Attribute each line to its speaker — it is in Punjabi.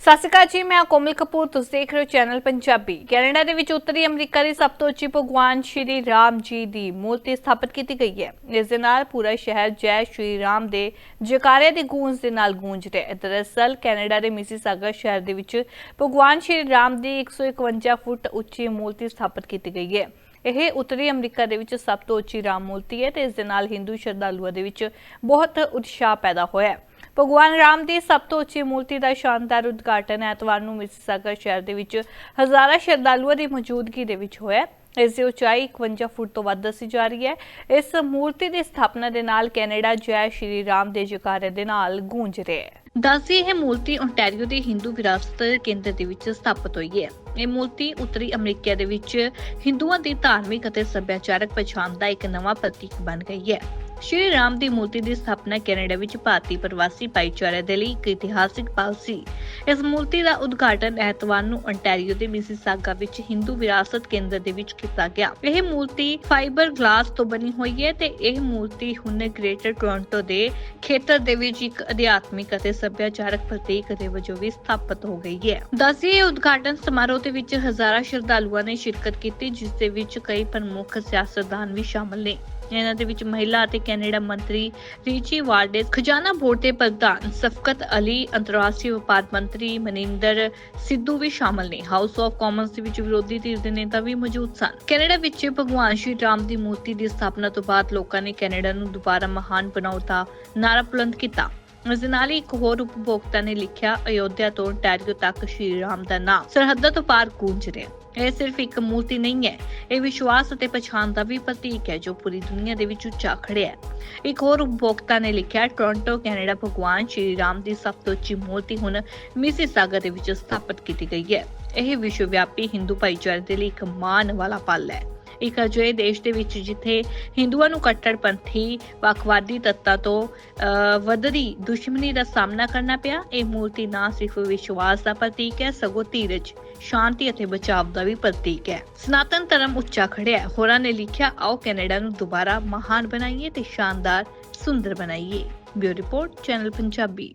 Speaker 1: ਸਤਿ ਸ਼੍ਰੀ ਅਕਾਲ ਜੀ, ਮੈਂ ਕੋਮਲ ਕਪੂਰ, ਤੁਸੀਂ ਦੇਖ ਰਹੇ ਹੋ ਚੈਨਲ ਪੰਜਾਬੀ। ਕੈਨੇਡਾ ਦੇ ਵਿੱਚ ਉੱਤਰੀ ਅਮਰੀਕਾ ਦੀ ਸਭ ਤੋਂ ਉੱਚੀ ਭਗਵਾਨ ਸ਼੍ਰੀ ਰਾਮ ਜੀ ਦੀ ਮੂਰਤੀ ਸਥਾਪਿਤ ਕੀਤੀ ਗਈ ਹੈ। ਇਸ ਦੇ ਨਾਲ ਪੂਰਾ ਸ਼ਹਿਰ ਜੈ ਸ਼੍ਰੀ ਰਾਮ ਦੇ ਜੈਕਾਰੇ ਦੀ ਗੂੰਜ ਦੇ ਨਾਲ ਗੂੰਜ ਰਿਹਾ ਹੈ। ਦਰਅਸਲ, ਕੈਨੇਡਾ ਦੇ ਮਿਸੀਸਾਗਾ ਸ਼ਹਿਰ ਦੇ ਵਿੱਚ ਭਗਵਾਨ ਸ਼੍ਰੀ ਰਾਮ ਦੀ 151 ਫੁੱਟ ਉੱਚੀ ਮੂਰਤੀ ਸਥਾਪਿਤ ਕੀਤੀ ਗਈ ਹੈ। ਇਹ ਉੱਤਰੀ ਅਮਰੀਕਾ ਦੇ ਵਿੱਚ ਸਭ ਤੋਂ ਉੱਚੀ ਰਾਮ ਮੂਰਤੀ ਹੈ ਤੇ ਇਸ ਦੇ ਨਾਲ ਹਿੰਦੂ ਸ਼ਰਧਾਲੂਆਂ ਦੇ ਵਿੱਚ ਬਹੁਤ ਉਤਸ਼ਾਹ ਪੈਦਾ ਹੋਇਆ ਹੈ। ਭਗਵਾਨ ਰਾਮ ਦੀ ਸਭ ਤੋਂ ਉੱਚੀ ਮੂਰਤੀ ਦਾ ਸ਼ਾਨਦਾਰ ਉਦਘਾਟਨ ਐਤਵਾਰ ਨੂੰ ਮਿਸੀਸਾਗਾ ਸ਼ਹਿਰ ਦੇ ਵਿੱਚ ਹਜ਼ਾਰਾਂ ਸ਼ਰਧਾਲੂਆਂ ਦੀ ਮੌਜੂਦਗੀ ਦੇ ਵਿੱਚ ਹੋਇਆ ਇਸ ਦੀ ਉਚਾਈ 51 ਫੁੱਟ ਤੋਂ ਵੱਧ ਦੱਸੀ ਜਾ ਰਹੀ ਹੈ। ਇਸ ਮੂਰਤੀ ਦੀ ਸਥਾਪਨਾ ਦੇ ਨਾਲ ਕੈਨੇਡਾ ਜੈ ਸ਼੍ਰੀ ਰਾਮ ਦੇ ਜੈਕਾਰੇ ਦੇ ਨਾਲ ਗੂੰਜ ਰਿਹਾ ਹੈ। ਦੱਸਦੀ ਇਹ ਮੂਰਤੀ ਓਨਟਾਰੀਓ ਦੇ ਹਿੰਦੂ ਵਿਰਾਸਤ ਕੇਂਦਰ ਦੇ ਵਿੱਚ ਸਥਾਪਿਤ ਹੋਈ ਹੈ। ਇਹ ਮੂਰਤੀ ਉੱਤਰੀ ਅਮਰੀਕਾ ਦੇ ਵਿੱਚ ਹਿੰਦੂਆਂ ਦੀ ਧਾਰਮਿਕ ਅਤੇ ਸੱਭਿਆਚਾਰਕ ਪਛਾਣ ਦਾ ਇੱਕ ਨਵਾਂ ਪ੍ਰਤੀਕ ਬਣ ਗਈ ਹੈ। ਸ਼੍ਰੀ ਰਾਮ ਦੀ ਮੂਰਤੀ ਦੀ ਸਥਾਪਨਾ ਕੈਨੇਡਾ ਵਿੱਚ ਭਾਰਤੀ ਪ੍ਰਵਾਸੀ ਭਾਈਚਾਰੇ ਦੇ ਲਈ ਇੱਕ ਇਤਿਹਾਸਿਕ ਪਲ ਸੀ। ਇਸ ਮੂਰਤੀ ਦਾ ਉਦਘਾਟਨ ਐਤਵਾਰ ਨੂੰ ontario ਦੇ ਮਿਸੀਸਾਗਾ ਵਿੱਚ ਹਿੰਦੂ ਵਿਰਾਸਤ ਕੇਂਦਰ ਦੇ ਵਿੱਚ ਕੀਤਾ ਗਿਆ। ਇਹ ਮੂਰਤੀ ਫਾਈਬਰ ਗਲਾਸ ਤੋਂ ਬਣੀ ਹੋਈ ਹੈ ਤੇ ਇਹ ਮੂਰਤੀ ਹੁਣ ਗ੍ਰੇਟਰ ਟੋਰਾਂਟੋ ਦੇ ਖੇਤਰ ਦੇ ਵਿੱਚ ਇੱਕ ਅਧਿਆਤਮਿਕ ਅਤੇ ਸੱਭਿਆਚਾਰਕ ਪ੍ਰਤੀਕ ਦੇ ਵਜੋਂ ਵੀ ਸਥਾਪਿਤ ਹੋ ਗਈ ਹੈ। ਦੱਸੀ ਇਹ ਉਦਘਾਟਨ ਸਮਾਰੋਹ ਦੇ ਵਿੱਚ ਹਜ਼ਾਰਾਂ ਸ਼ਰਧਾਲੂਆਂ ਨੇ ਸ਼ਿਰਕਤ ਕੀਤੀ, ਜਿਸ ਦੇ ਵਿੱਚ ਕਈ ਪ੍ਰਮੁੱਖ ਸਿਆਸਤਦਾਨ ਵੀ ਸ਼ਾਮਲ ਨੇ। ਇਹਨਾਂ ਦੇ ਵਿੱਚ ਮਹਿਲਾ ਅਤੇ ਕੈਨੇਡਾ ਮੰਤਰੀ ਰੀਚੀ ਵਾਰਡੇ ਖਜ਼ਾਨਾ ਬੋਰਡ ਦੇ ਪ੍ਰਧਾਨ ਸਫਕਤ ਅਲੀ, ਅੰਤਰਰਾਸ਼ਟਰੀ ਵਪਾਰ ਮੰਤਰੀ ਮਨਿੰਦਰ ਸਿੱਧੂ ਵੀ ਸ਼ਾਮਲ ਨੇ। ਹਾਊਸ ਆਫ ਕਾਮਨਸ ਦੇ ਵਿੱਚ ਵਿਰੋਧੀ ਧਿਰ ਦੇ ਨੇਤਾ ਵੀ ਮੌਜੂਦ ਸਨ। ਕੈਨੇਡਾ ਵਿੱਚ ਭਗਵਾਨ ਸ਼੍ਰੀ ਰਾਮ ਦੀ ਮੂਰਤੀ ਦੀ ਸਥਾਪਨਾ ਤੋਂ ਬਾਅਦ ਲੋਕਾਂ ਨੇ ਕੈਨੇਡਾ ਨੂੰ ਦੁਬਾਰਾ ਮਹਾਨ ਬਣਾਉਣ ਦਾ ਨਾਰਾ ਬੁਲੰਦ ਕੀਤਾ। ਇਸ ਦੇ ਨਾਲ ਹੀ ਇੱਕ ਹੋਰ ਉਪਭੋਗਤਾ ਨੇ ਲਿਖਿਆ, ਅਯੋਧਿਆ ਤੋਂ ਟੈਰੀਓ ਤੱਕ ਸ਼੍ਰੀ ਰਾਮ ਦਾ ਨਾਮ। ਸਰਹੱਦਾਂ ਤੋਂ ਪਾਰ ਗੂੰਜ ਰਿਹਾ ਇਹ ਸਿਰਫ ਇੱਕ ਮੂਰਤੀ ਨਹੀਂ ਹੈ, ਇਹ ਵਿਸ਼ਵਾਸ ਅਤੇ ਪਛਾਣ ਦਾ ਵੀ ਪ੍ਰਤੀਕ ਹੈ ਜੋ ਪੂਰੀ ਦੁਨੀਆ ਦੇ ਵਿੱਚ ਉੱਚਾ ਖੜਿਆ ਹੈ। ਇੱਕ ਹੋਰ ਉਪਭੋਗਤਾ ਨੇ ਲਿਖਿਆ, ਟੋਰਾਂਟੋ, ਕੈਨੇਡਾ, ਭਗਵਾਨ ਸ਼੍ਰੀ ਰਾਮ ਦੀ ਸਭ ਤੋਂ ਉੱਚੀ ਮੂਰਤੀ ਹੁਣ ਮਿਸੀਸਾਗਾ ਦੇ ਵਿੱਚ ਸਥਾਪਿਤ ਕੀਤੀ ਗਈ ਹੈ। ਇਹ ਵਿਸ਼ਵ ਵਿਆਪੀ ਹਿੰਦੂ ਭਾਈਚਾਰੇ ਦੇ ਲਈ ਇੱਕ ਮਾਣ ਵਾਲਾ ਪਲ ਹੈ। ਇੱਕ ਅਜਿਹੇ ਦੇਸ਼ ਦੇ ਵਿੱਚ ਜਿੱਥੇ ਹਿੰਦੂਆਂ ਨੂੰ ਕੱਟੜਪੰਥੀ ਵੱਖਵਾਦੀ ਤੱਤਾਂ ਤੋਂ ਅਹ, ਦੁਸ਼ਮਣੀ ਦਾ ਸਾਹਮਣਾ ਕਰਨਾ ਪਿਆ। ਇਹ ਮੂਰਤੀ ਨਾ ਸਿਰਫ ਵਿਸ਼ਵਾਸ ਦਾ ਪ੍ਰਤੀਕ ਹੈ ਸਗੋਂ ਧੀਰਜ ਸ਼ਾਂਤੀ ਅਤੇ ਬਚਾਵ ਦਾ ਵੀ ਪ੍ਰਤੀਕ ਹੈ। ਸਨਾਤਨ ਧਰਮ ਉੱਚਾ ਖੜਿਆ ਹੋਰਾਂ ਨੇ ਲਿਖਿਆ ਆਓ ਕੈਨੇਡਾ ਨੂੰ ਦੁਬਾਰਾ ਮਹਾਨ ਬਣਾਈਏ ਤੇ ਸ਼ਾਨਦਾਰ ਸੁੰਦਰ ਬਣਾਈਏ। ਬਿਊ ਰਿਪੋਰਟ ਚੈਨਲ ਪੰਜਾਬੀ।